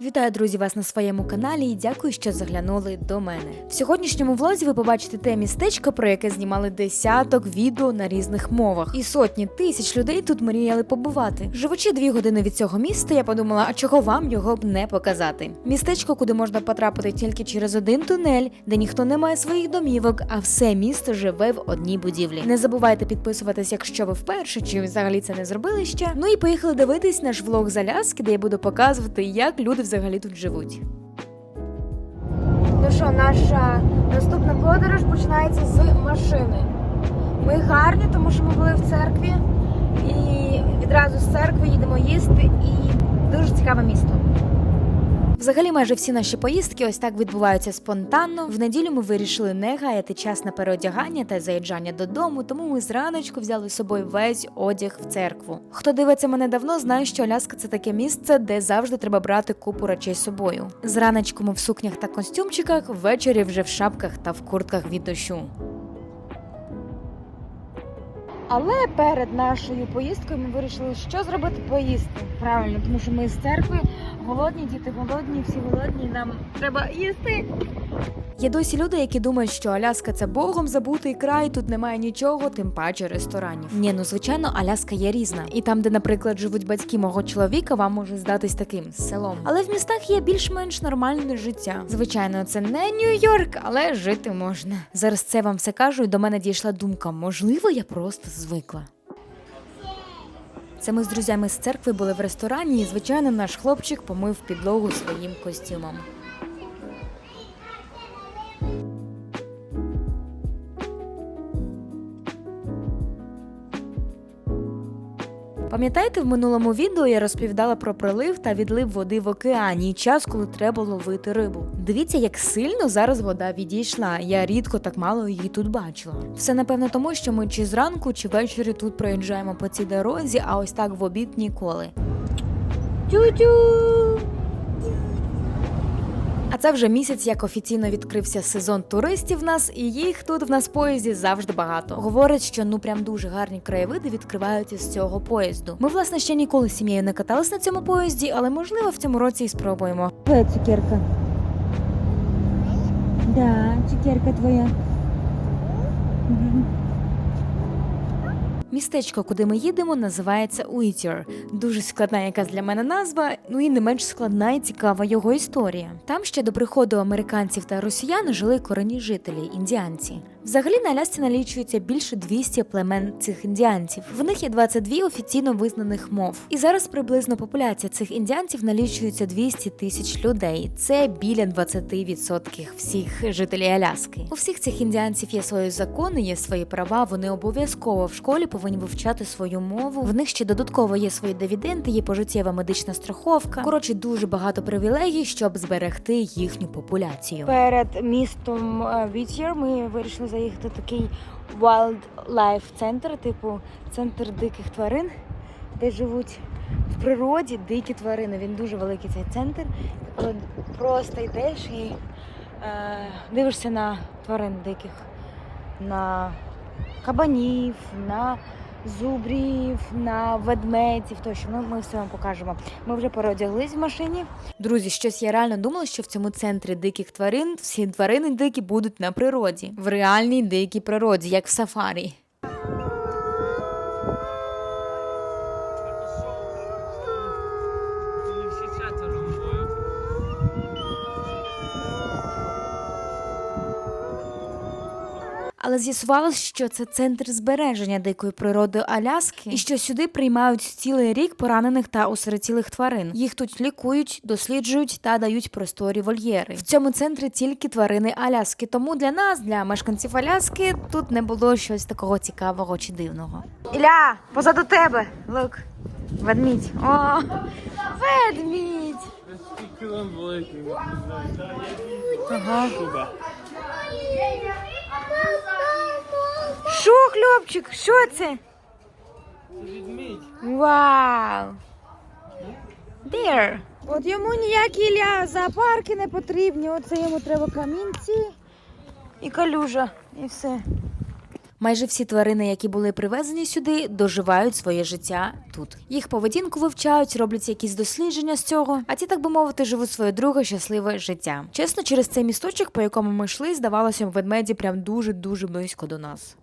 Вітаю, друзі, вас на своєму каналі і дякую, що заглянули до мене. В сьогоднішньому влозі ви побачите те містечко, про яке знімали десяток відео на різних мовах. І сотні тисяч людей тут мріяли побувати. Живучи дві години від цього міста, я подумала, а чого вам його б не показати? Містечко, куди можна потрапити тільки через один тунель, де ніхто не має своїх домівок, а все місто живе в одній будівлі. Не забувайте підписуватись, якщо ви вперше чи взагалі це не зробили ще. Ну і поїхали дивитись наш влог з Аляски, де я буду показувати, як люди взагалі тут живуть. Ну що, наша наступна подорож починається з машини. Ми гарні, тому що ми були в церкві, і відразу з церкви їдемо їсти, і дуже цікаве місто. Взагалі, майже всі наші поїздки ось так відбуваються спонтанно. В неділю ми вирішили не гаяти час на переодягання та заїжджання додому, тому ми зраночку взяли з собою весь одяг в церкву. Хто дивиться мене давно, знає, що Аляска це таке місце, де завжди треба брати купу речей з собою. Зраночку ми в сукнях та костюмчиках, ввечері вже в шапках та в куртках від дощу. Але перед нашою поїздкою ми вирішили, що зробити поїсти. Правильно, тому що ми з церкви голодні, діти голодні, всі голодні. Нам треба їсти. Є досі люди, які думають, що Аляска це богом забутий край, тут немає нічого, тим паче ресторанів. Ні, ну звичайно, Аляска є різна. І там, де, наприклад, живуть батьки мого чоловіка, вам може здатись таким селом. Але в містах є більш-менш нормальне життя. Звичайно, це не Нью-Йорк, але жити можна. Зараз це вам все кажу, і до мене дійшла думка: можливо, я просто звикла. Це ми з друзями з церкви були в ресторані, і звичайно, наш хлопчик помив підлогу своїм костюмом. Пам'ятаєте, в минулому відео я розповідала про прилив та відлив води в океані і час, коли треба ловити рибу. Дивіться, як сильно зараз вода відійшла. Я рідко так мало її тут бачила. Все напевно тому, що ми чи зранку, чи ввечері тут проїжджаємо по цій дорозі, а ось так в обід ніколи. Тю-тю! А це вже місяць, як офіційно відкрився сезон туристів в нас, і їх тут в нас в поїзді завжди багато. Говорять, що ну прям дуже гарні краєвиди відкриваються з цього поїзду. Ми, власне, ще ніколи з сім'єю не катались на цьому поїзді, але можливо в цьому році і спробуємо. Твоя цукерка. Да, цукерка твоя. Містечко, куди ми їдемо, називається Уітір. Дуже складна якась для мене назва, ну і не менш складна і цікава його історія. Там ще до приходу американців та росіян жили корінні жителі індіанці. Взагалі на Алясці налічується більше 200 племен цих індіанців. В них є 22 офіційно визнаних мов. І зараз приблизно популяція цих індіанців налічується 200 тисяч людей. Це біля 20% всіх жителів Аляски. У всіх цих індіанців є свої закони, є свої права. Вони обов'язково в школі повинні вивчати свою мову. В них ще додатково є свої дивіденди, є пожиттєва медична страховка. Коротше, дуже багато привілегій, щоб зберегти їхню популяцію. Перед містом Вітєр ми вирішили заїхати в такий wildlife центр, типу центр диких тварин, де живуть в природі дикі тварини. Він дуже великий цей центр. Коли Просто йдеш і е, дивишся на тварин диких, на кабанів, на зубрів, на ведмедів. Тощо ну, ми все вам покажемо. Ми вже переодяглись в машині. Друзі, щось я реально думала, що в цьому центрі диких тварин всі тварини дикі будуть на природі, в реальній дикій природі, як в сафарі. Але з'ясувалось, що це центр збереження дикої природи Аляски, і що сюди приймають цілий рік поранених та осиротілих тварин. Їх тут лікують, досліджують та дають просторі вольєри. В цьому центрі тільки тварини Аляски. Тому для нас, для мешканців Аляски, тут не було щось такого цікавого чи дивного. Ілля, позаду тебе. Лук, ведмідь. О, ведмідь. Ага. Що, хлопчик? Що це? Це відмідь. Вау! There. От йому ніякі ля зоопарки не потрібні. Оце йому треба камінці і калюжа, і все. Майже всі тварини, які були привезені сюди, доживають своє життя тут. Їх поведінку вивчають, роблять якісь дослідження з цього, а ті, так би мовити, живуть своє друге щасливе життя. Чесно, через цей місточок, по якому ми йшли, здавалося, ведмеді прям дуже дуже близько до нас.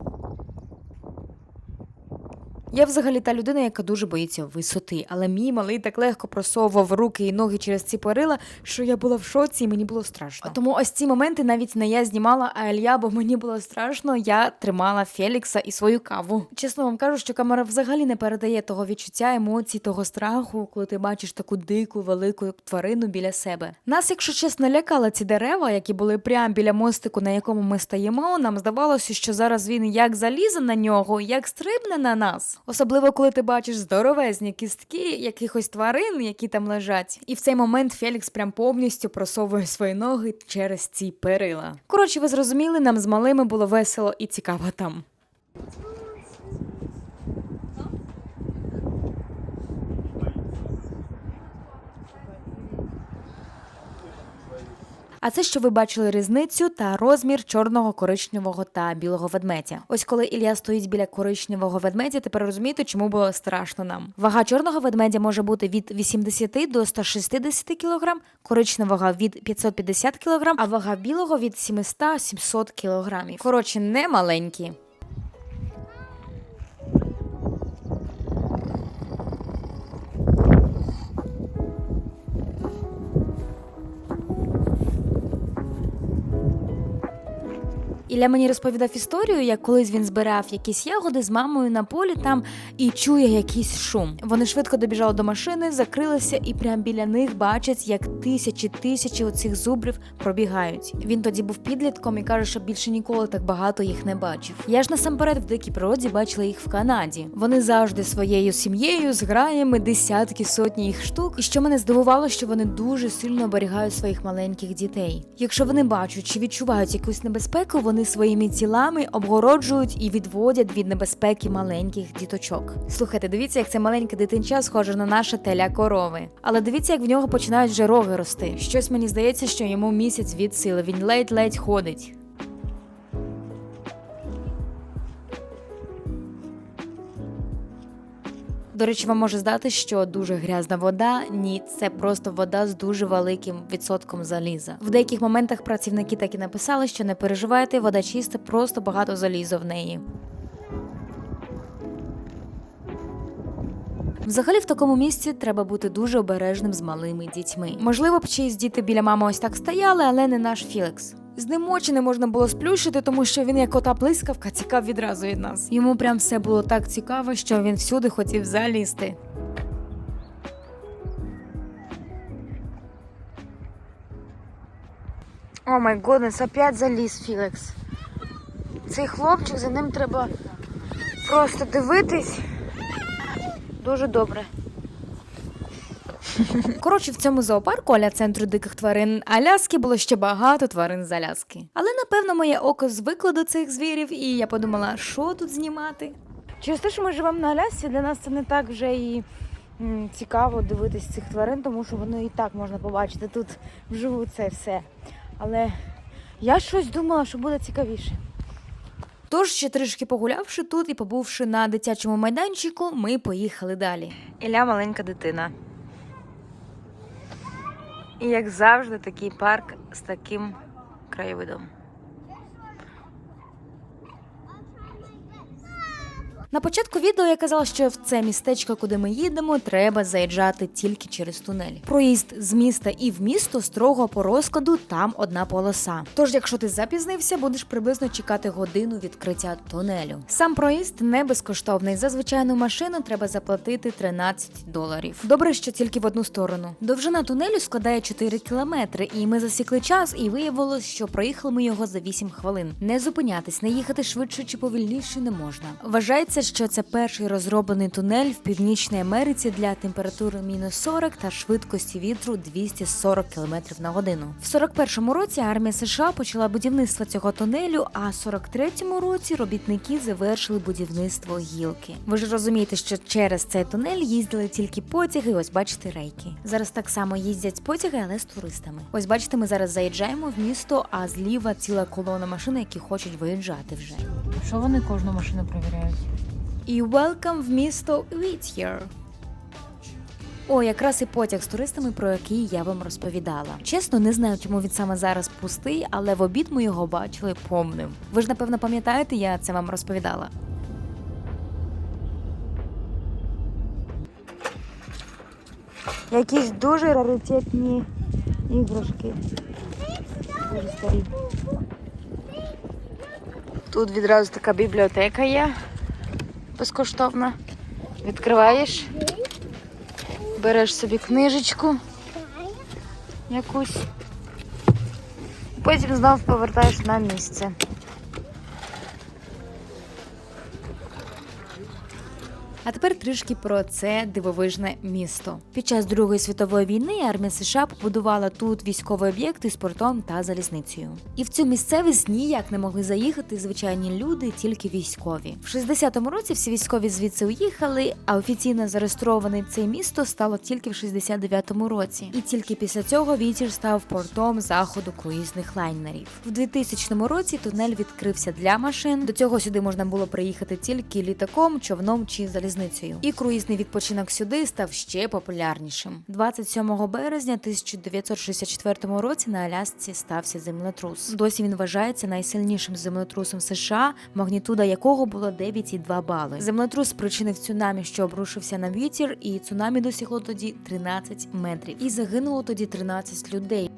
Я взагалі та людина, яка дуже боїться висоти, але мій малий так легко просовував руки і ноги через ці перила, що я була в шоці і мені було страшно. Тому ось ці моменти навіть не я знімала, а Елья, бо мені було страшно. Я тримала Фелікса і свою каву. Чесно вам кажу, що камера взагалі не передає того відчуття, емоцій, того страху, коли ти бачиш таку дику, велику тварину біля себе. Нас, якщо чесно, лякали ці дерева, які були прямо біля мостику, на якому ми стоїмо. Нам здавалося, що зараз він як залізе на нього, як стрибне на нас. Особливо, коли ти бачиш здоровезні кістки якихось тварин, які там лежать. І в цей момент Фелікс прям повністю просовує свої ноги через ці перила. Коротше, ви зрозуміли, нам з малими було весело і цікаво там. А це що ви бачили різницю та розмір чорного, коричневого та білого ведмедя. Ось коли Ілля стоїть біля коричневого ведмедя, тепер розумієте, чому було страшно нам. Вага чорного ведмедя може бути від 80 до 160 кг, коричневого від 550 кг, а вага білого від 700-700 кг. Коротше, не маленькі. Ілля мені розповідав історію, як колись він збирав якісь ягоди з мамою на полі там і чує якийсь шум. Вони швидко добіжали до машини, закрилися і прямо біля них бачать, як тисячі тисячі оцих зубрів пробігають. Він тоді був підлітком і каже, що більше ніколи так багато їх не бачив. Я ж насамперед в дикій природі бачила їх в Канаді. Вони завжди своєю сім'єю, з граями, десятки, сотні їх штук. І що мене здивувало, що вони дуже сильно оберігають своїх маленьких дітей. Якщо вони бачать чи відчувають якусь небезпеку, вони своїми тілами обгороджують і відводять від небезпеки маленьких діточок. Слухайте, дивіться, як це маленьке дитинча схоже на наше теля корови. Але дивіться, як в нього починають вже роги рости. Щось мені здається, що йому місяць від сили. Він ледь-ледь ходить. До речі, вам може здати, що дуже грязна вода. Ні, це просто вода з дуже великим відсотком заліза. В деяких моментах працівники так і написали, що не переживайте, вода чиста, просто багато заліза в неї. Взагалі в такому місці треба бути дуже обережним з малими дітьми. Можливо, б чиїсь діти біля мами ось так стояли, але не наш Філікс. З ним очі не можна було сплющити, тому що він, як ота блискавка, тікав відразу від нас. Йому прям все було так цікаво, що він всюди хотів залізти. О май годнес, опять заліз Філікс. Цей хлопчик, за ним треба просто дивитись. Дуже добре. Коротше, в цьому зоопарку аля центру диких тварин Аляски було ще багато тварин з Аляски. Але напевно моє око звикло до цих звірів, і я подумала, що тут знімати. Через те, що ми живемо на Алясці, для нас це не так вже і м, цікаво дивитись цих тварин, тому що воно і так можна побачити тут вживу це все. Але я щось думала, що буде цікавіше. Тож, ще трішки погулявши тут і побувши на дитячому майданчику, ми поїхали далі. Ілля маленька дитина. І як завжди, такий парк з таким краєвидом. На початку відео я казала, що в це містечко, куди ми їдемо, треба заїжджати тільки через тунель. Проїзд з міста і в місто строго по розкладу там одна полоса. Тож, якщо ти запізнився, будеш приблизно чекати годину відкриття тунелю. Сам проїзд не безкоштовний. За звичайну машину треба заплатити 13 доларів. Добре, що тільки в одну сторону. Довжина тунелю складає 4 кілометри, і ми засікли час, і виявилось, що проїхали ми його за 8 хвилин. Не зупинятись, не їхати швидше чи повільніше не можна. Вважається, що це перший розроблений тунель в Північній Америці для температури мінус 40 та швидкості вітру 240 км на годину. В 41-му році армія США почала будівництво цього тунелю, а в 43-му році робітники завершили будівництво гілки. Ви ж розумієте, що через цей тунель їздили тільки потяги. Ось бачите рейки. Зараз так само їздять потяги, але з туристами. Ось бачите, ми зараз заїжджаємо в місто, а зліва ціла колона машин, які хочуть виїжджати вже. Що вони кожну машину перевіряють? І welcome в місто Whittier. О, якраз і потяг з туристами, про який я вам розповідала. Чесно, не знаю, чому він саме зараз пустий, але в обід ми його бачили повним. Ви ж напевно пам'ятаєте, я це вам розповідала. Якісь дуже раритетні іграшки. Дуже старі. Тут відразу така бібліотека є безкоштовна. Відкриваєш, береш собі книжечку якусь, потім знов повертаєш на місце. А тепер трішки про це дивовижне місто. Під час Другої світової війни армія США побудувала тут військові об'єкти з портом та залізницею. І в цю місцевість ніяк не могли заїхати звичайні люди, тільки військові. В 60-му році всі військові звідси уїхали, а офіційно зареєстроване це місто стало тільки в 69-му році. І тільки після цього вітір став портом заходу круїзних лайнерів. В 2000 році тунель відкрився для машин. До цього сюди можна було приїхати тільки літаком, човном чи залізницею. І круїзний відпочинок сюди став ще популярнішим. 27 березня 1964 році на Алясці стався землетрус. Досі він вважається найсильнішим землетрусом США, магнітуда якого було 9,2 бали. Землетрус спричинив цунамі, що обрушився на вітер, і цунамі досягло тоді 13 метрів. І загинуло тоді 13 людей.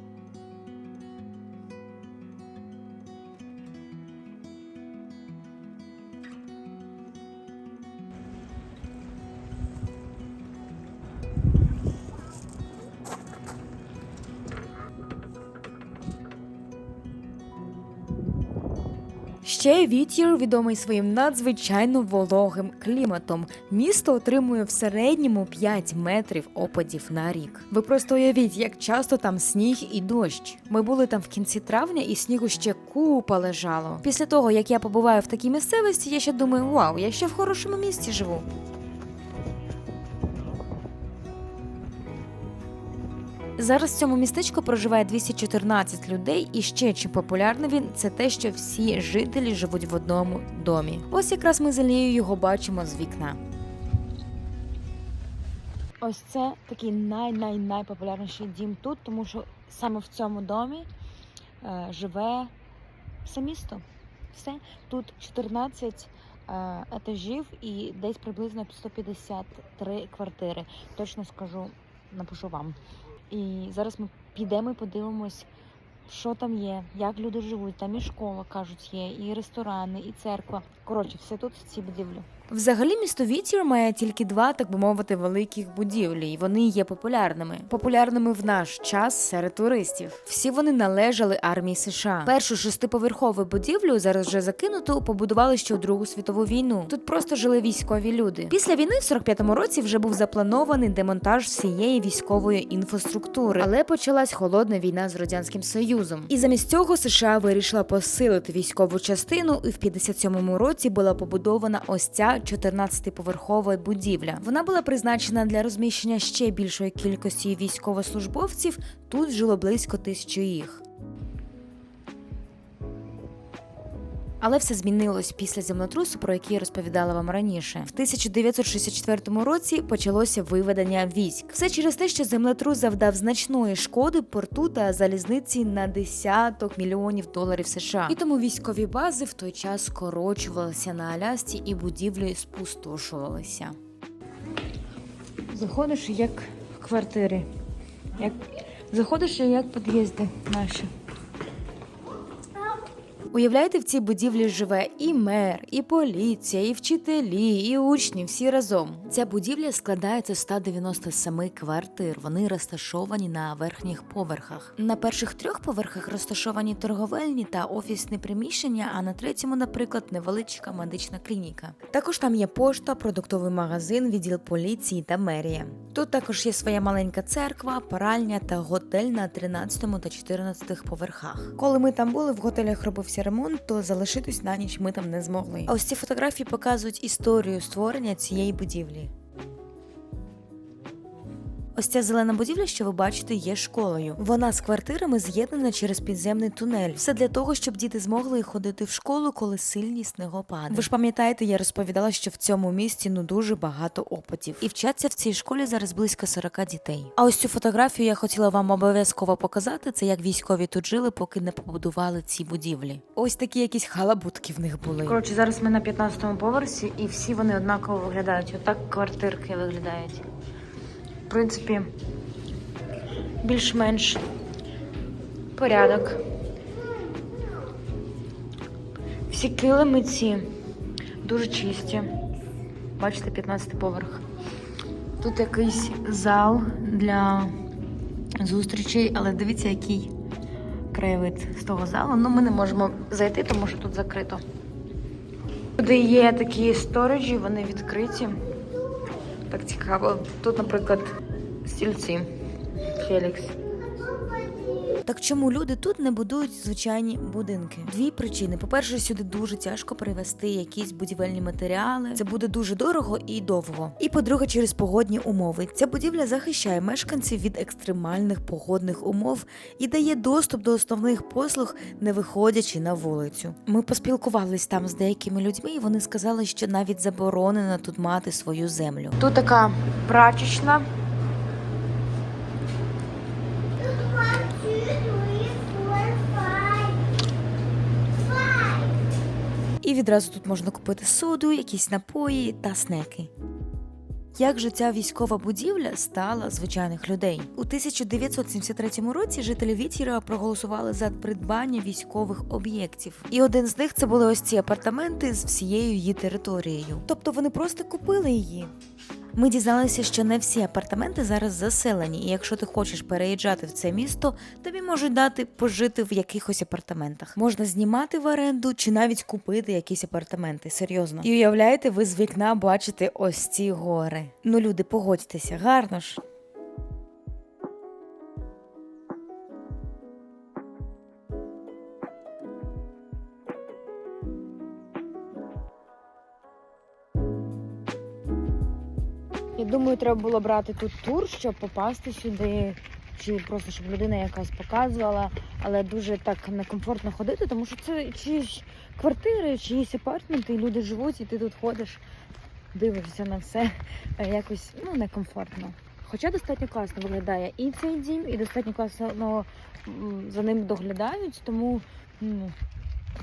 Ще Вітір відомий своїм надзвичайно вологим кліматом. Місто отримує в середньому 5 метрів опадів на рік. Ви просто уявіть, як часто там сніг і дощ. Ми були там в кінці травня, і снігу ще купа лежало. Після того, як я побуваю в такій місцевості, я ще думаю, вау, я ще в хорошому місці живу. Зараз в цьому містечку проживає 214 людей, і ще чим популярний він це те, що всі жителі живуть в одному домі. Ось якраз ми з Алією його бачимо з вікна. Ось це такий най-най-найпопулярніший дім тут, тому що саме в цьому домі е, живе все місто. Все тут 14 е, етажів і десь приблизно 153 квартири. Точно скажу, напишу вам. І зараз ми підемо і подивимось, що там є, як люди живуть. Там і школа, кажуть, є, і ресторани, і церква. Коротше, все тут в цій будівлі. Взагалі, місто Вітір має тільки два, так би мовити, великих будівлі, і вони є популярними. Популярними в наш час серед туристів. Всі вони належали армії США. Першу шестиповерхову будівлю зараз вже закинуту побудували ще у Другу світову війну. Тут просто жили військові люди. Після війни, в 45-му році, вже був запланований демонтаж всієї військової інфраструктури, але почалась холодна війна з радянським союзом. І замість цього США вирішила посилити військову частину, і в 57-му році була побудована ось ця 14-поверхова будівля. Вона була призначена для розміщення ще більшої кількості військовослужбовців. Тут жило близько тисячі їх. Але все змінилось після землетрусу, про який я розповідала вам раніше. В 1964 році почалося виведення військ. Все через те, що землетрус завдав значної шкоди порту та залізниці на десяток мільйонів доларів США. І тому військові бази в той час скорочувалися на Алясці і будівлі спустошувалися. Заходиш як в квартирі. Як... Заходиш як під'їзди наші. Уявляєте, в цій будівлі живе і мер, і поліція, і вчителі, і учні всі разом. Ця будівля складається з 197 квартир. Вони розташовані на верхніх поверхах. На перших трьох поверхах розташовані торговельні та офісні приміщення, а на третьому, наприклад, невеличка медична клініка. Також там є пошта, продуктовий магазин, відділ поліції та мерія. Тут також є своя маленька церква, паральня та готель на 13 та 14 поверхах. Коли ми там були, в готелях робився ремонт, то залишитись на ніч ми там не змогли. А ось ці фотографії показують історію створення цієї будівлі. Ось ця зелена будівля, що ви бачите, є школою. Вона з квартирами з'єднана через підземний тунель. Все для того, щоб діти змогли ходити в школу, коли сильні снегопади. Ви ж пам'ятаєте, я розповідала, що в цьому місті ну дуже багато опитів. І вчаться в цій школі зараз близько 40 дітей. А ось цю фотографію я хотіла вам обов'язково показати. Це як військові тут жили, поки не побудували ці будівлі. Ось такі якісь халабутки в них були. Коротше, зараз ми на 15-му поверсі, і всі вони однаково виглядають. Отак квартирки виглядають. В принципі, більш-менш порядок. Всі килими ці дуже чисті. Бачите, 15 поверх. Тут якийсь зал для зустрічей, але дивіться, який краєвид з того залу. Ну, ми не можемо зайти, тому що тут закрито. Туди є такі сториджі, вони відкриті. Так цікаво. Тут, наприклад, стільці. Фелікс. Так чому люди тут не будують звичайні будинки? Дві причини: по-перше, сюди дуже тяжко привезти якісь будівельні матеріали. Це буде дуже дорого і довго. І по-друге, через погодні умови. Ця будівля захищає мешканців від екстремальних погодних умов і дає доступ до основних послуг, не виходячи на вулицю. Ми поспілкувались там з деякими людьми, і вони сказали, що навіть заборонено тут мати свою землю. Тут така прачечна. Відразу тут можна купити соду, якісь напої та снеки. Як же ця військова будівля стала звичайних людей? У 1973 році жителі Вітіра проголосували за придбання військових об'єктів, і один з них це були ось ці апартаменти з всією її територією. Тобто вони просто купили її. Ми дізналися, що не всі апартаменти зараз заселені, і якщо ти хочеш переїжджати в це місто, тобі можуть дати пожити в якихось апартаментах. Можна знімати в оренду чи навіть купити якісь апартаменти. Серйозно. І уявляєте, ви з вікна бачите ось ці гори. Ну, люди, погодьтеся, гарно ж. Думаю, треба було брати тут тур, щоб попасти сюди, чи просто щоб людина якась показувала, але дуже так некомфортно ходити, тому що це чиїсь квартири, чиїсь апартменти, і люди живуть, і ти тут ходиш, дивишся на все якось ну, некомфортно. Хоча достатньо класно виглядає і цей дім, і достатньо класно м, за ним доглядають, тому ну,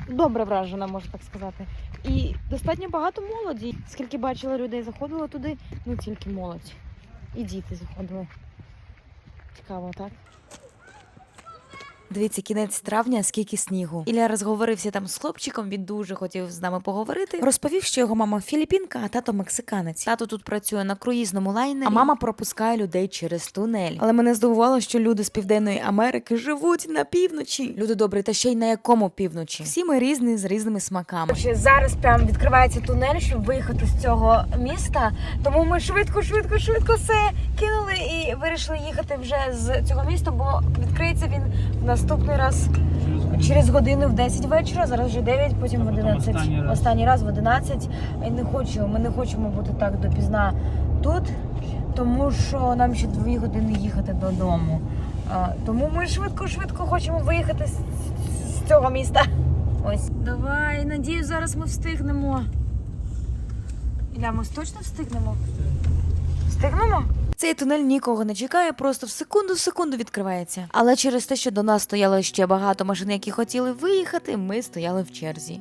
добре вражена, можна так сказати. І достатньо багато молоді. Скільки бачила людей, заходило туди, ну тільки молодь. І діти заходили. Цікаво, так? Дивіться, кінець травня, скільки снігу. Ілля розговорився там з хлопчиком, він дуже хотів з нами поговорити. Розповів, що його мама філіппінка, а тато мексиканець. Тато тут працює на круїзному лайнері, а мама пропускає людей через тунель. Але мене здивувало, що люди з Південної Америки живуть на півночі. Люди добрі, та ще й на якому півночі? Всі ми різні з різними смаками. Зараз прям відкривається тунель, щоб виїхати з цього міста. Тому ми швидко, швидко, швидко все кинули і вирішили їхати вже з цього міста, бо відкриється він в наступний раз через годину в 10 вечора. Зараз вже 9, потім в 11. Останній раз. Останній раз в 11. І не хочу, ми не хочемо бути так допізна тут, тому що нам ще 2 години їхати додому. А, тому ми швидко-швидко хочемо виїхати з, з цього міста. Ось. Давай, надію, зараз ми встигнемо. Іля, ми точно встигнемо? Встигнемо? Цей тунель нікого не чекає, просто в секунду в секунду відкривається. Але через те, що до нас стояло ще багато машин, які хотіли виїхати, ми стояли в черзі.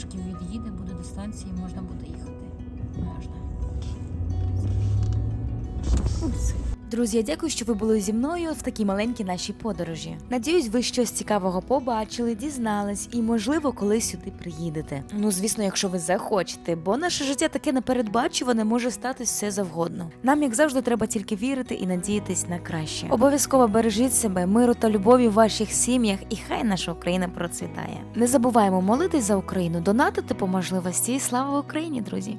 Трішки від'їде, буде дистанція і можна буде їхати. Можна. Упс. Друзі, я дякую, що ви були зі мною в такій маленькій нашій подорожі. Надіюсь, ви щось цікавого побачили, дізнались і, можливо, колись сюди приїдете. Ну, звісно, якщо ви захочете, бо наше життя таке непередбачуване може статись все завгодно. Нам, як завжди, треба тільки вірити і надіятись на краще. Обов'язково бережіть себе, миру та любові в ваших сім'ях, і хай наша Україна процвітає. Не забуваємо молитись за Україну, донатити по можливості і слава Україні, друзі!